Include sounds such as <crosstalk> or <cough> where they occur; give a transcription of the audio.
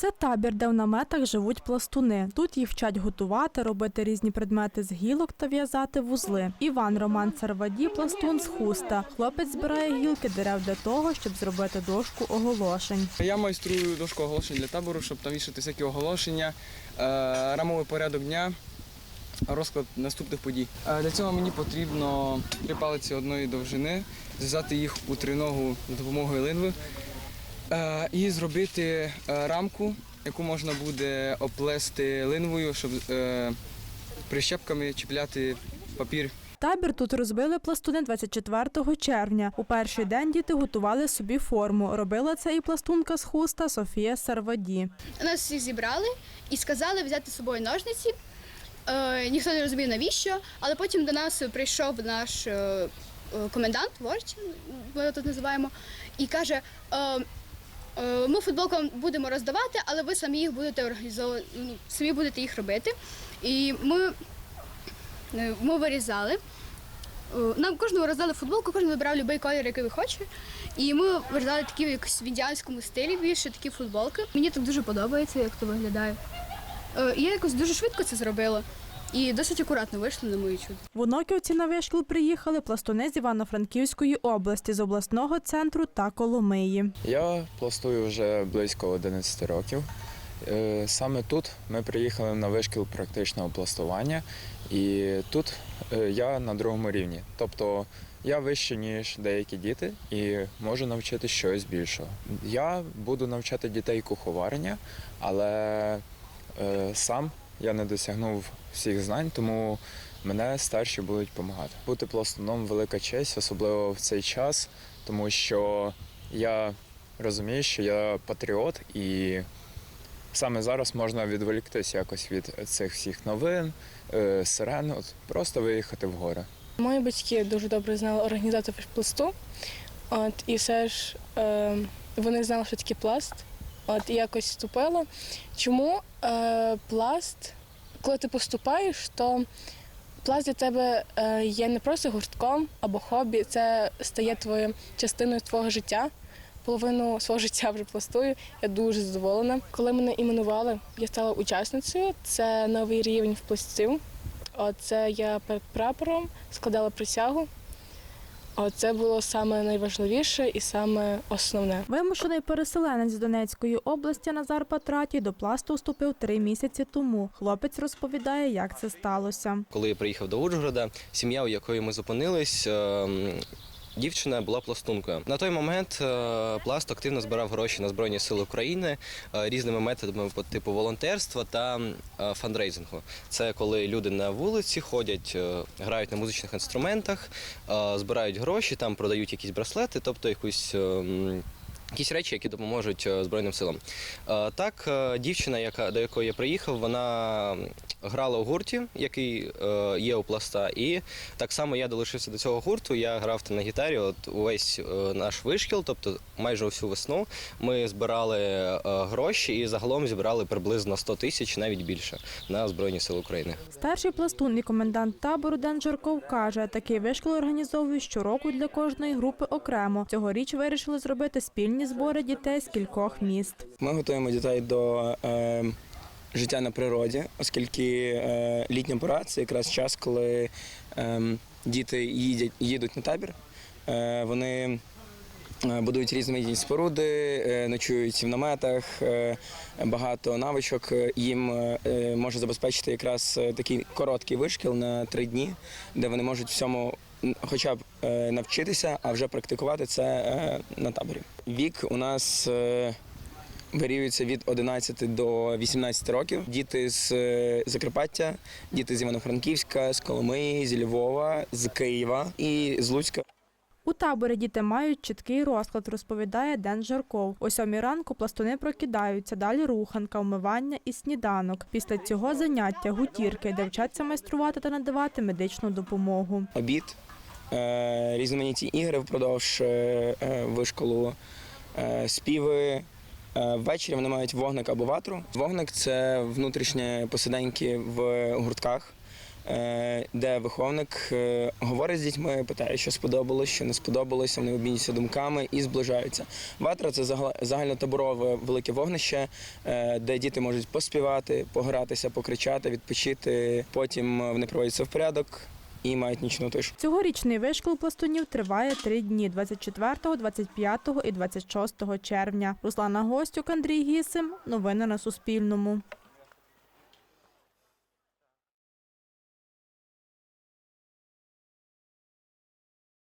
Це табір, де в наметах живуть пластуни. Тут їх вчать готувати, робити різні предмети з гілок та в'язати вузли. Іван Роман Царваді пластун з хуста. Хлопець збирає гілки дерев для того, щоб зробити дошку оголошень. Я майструю дошку оголошень для табору, щоб там вішати всякі оголошення, е, рамовий порядок дня, розклад наступних подій. Е, Для цього мені потрібно три палиці одної довжини, зв'язати їх у триногу за допомогою линви і зробити е, рамку, яку можна буде оплести линвою, щоб е, прищепками чіпляти папір Табір тут розбили пластуни 24 червня. У перший день діти готували собі форму. Робила це і пластунка з хуста Софія Сарваді. Нас всіх зібрали і сказали взяти з собою ножниці. Е, ніхто не розумів навіщо, але потім до нас прийшов наш е, е, комендант, вождь, ми його тут називаємо, і каже: е, е, ми футболку будемо роздавати, але ви самі їх будете організовувати, самі будете їх робити. І ми, е, ми вирізали. Е, Нам кожному роздали футболку, кожен вибрав будь-який колір, який ви хоче. І ми вирізали такі якось в індіанському стилі більше такі футболки. Мені так дуже подобається, як то виглядає. Е, Я якось дуже швидко це зробила. І досить акуратно вийшло на мою чуд. В Оноківці на вишкіл приїхали пластуни з Івано-Франківської області, з обласного центру та Коломиї. Я пластую вже близько 11 років. Е, Саме тут ми приїхали на вишкіл практичного пластування, і тут е, я на другому рівні. Тобто я вище, ніж деякі діти, і можу навчити щось більшого. Я буду навчати дітей куховарення, але е, сам я не досягнув всіх знань, тому мене старші будуть допомагати. Бути пластуном велика честь, особливо в цей час, тому що я розумію, що я патріот, і саме зараз можна відволіктися якось від цих всіх новин, е, сирен, от просто виїхати в гори. Мої батьки дуже добре знали організатор пласту. От, і все ж е, вони знали, що таке пласт. От, якось вступила. Чому е, пласт, коли ти поступаєш, то пласт для тебе е, є не просто гуртком або хобі, це стає твоєю частиною твого життя. Половину свого <laughs> життя вже пластую. Я дуже задоволена. Коли мене іменували, я стала учасницею. Це новий рівень в пластів. Оце я перед прапором складала присягу. Оце було саме найважливіше і саме основне. Вимушений переселенець з Донецької області Назар Патраті до пласту вступив три місяці тому. Хлопець розповідає, як це сталося. Коли я приїхав до Ужгорода, сім'я, у якої ми зупинились. Ем, Дівчина була пластункою. На той момент е, пласт активно збирав гроші на Збройні Сили України е, різними методами типу волонтерства та е, фандрейзингу. Це коли люди на вулиці ходять, грають на музичних інструментах, збирають гроші, там продають якісь браслети, тобто якусь. Якісь речі, які допоможуть е, Збройним силам. Е, Так, е, дівчина, яка, до якої я приїхав, вона грала у гурті, який є у пласта. І так само я долучився до цього гурту. Я грав на гітарі. От увесь наш вишкіл, тобто майже всю весну, ми збирали гроші і загалом зібрали приблизно 100 тисяч, навіть більше, на Збройні Сили України. Старший пластун і комендант табору Ден Жарков каже, такий вишкіл організовують щороку для кожної групи окремо. Цьогоріч вирішили зробити спільні збори дітей з кількох міст. Ми готуємо дітей до е, життя на природі, оскільки е, літня пора це якраз час, коли е, діти їдять, їдуть на табір. Е, вони будують різноманітні споруди, е, ночують в наметах, е, багато навичок е, їм е, е, може забезпечити якраз е, такий короткий вишкіл на три дні, де вони можуть всьому хоча б е, навчитися, а вже практикувати це е, на таборі. Вік у нас е, варіюється від 11 до 18 років. Діти з е, Закарпаття, діти з Івано-Франківська, з Коломиї, з Львова, з Києва і з Луцька. У таборі діти мають чіткий розклад, розповідає Ден Жарков. О сьомій ранку пластуни прокидаються, далі руханка, вмивання і сніданок. Після цього заняття гутірки, де вчаться майструвати та надавати медичну допомогу. Обід, е, різноманітні ігри впродовж е, е, вишколу, співи. Ввечері вони мають вогник або ватру. Вогник це внутрішні посиденьки в гуртках. Е, де виховник е, говорить з дітьми, питає, що сподобалось, що не сподобалося, вони обмінюються думками і зближаються. Ватра це загал- загальнотаборове велике вогнище, е, де діти можуть поспівати, погратися, покричати, відпочити. Потім вони приводяться в порядок і мають нічну тишу. Цьогорічний вишкіл пластунів триває три дні 24, 25 і 26 червня. Руслана Гостюк, Андрій Гісим. Новини на Суспільному.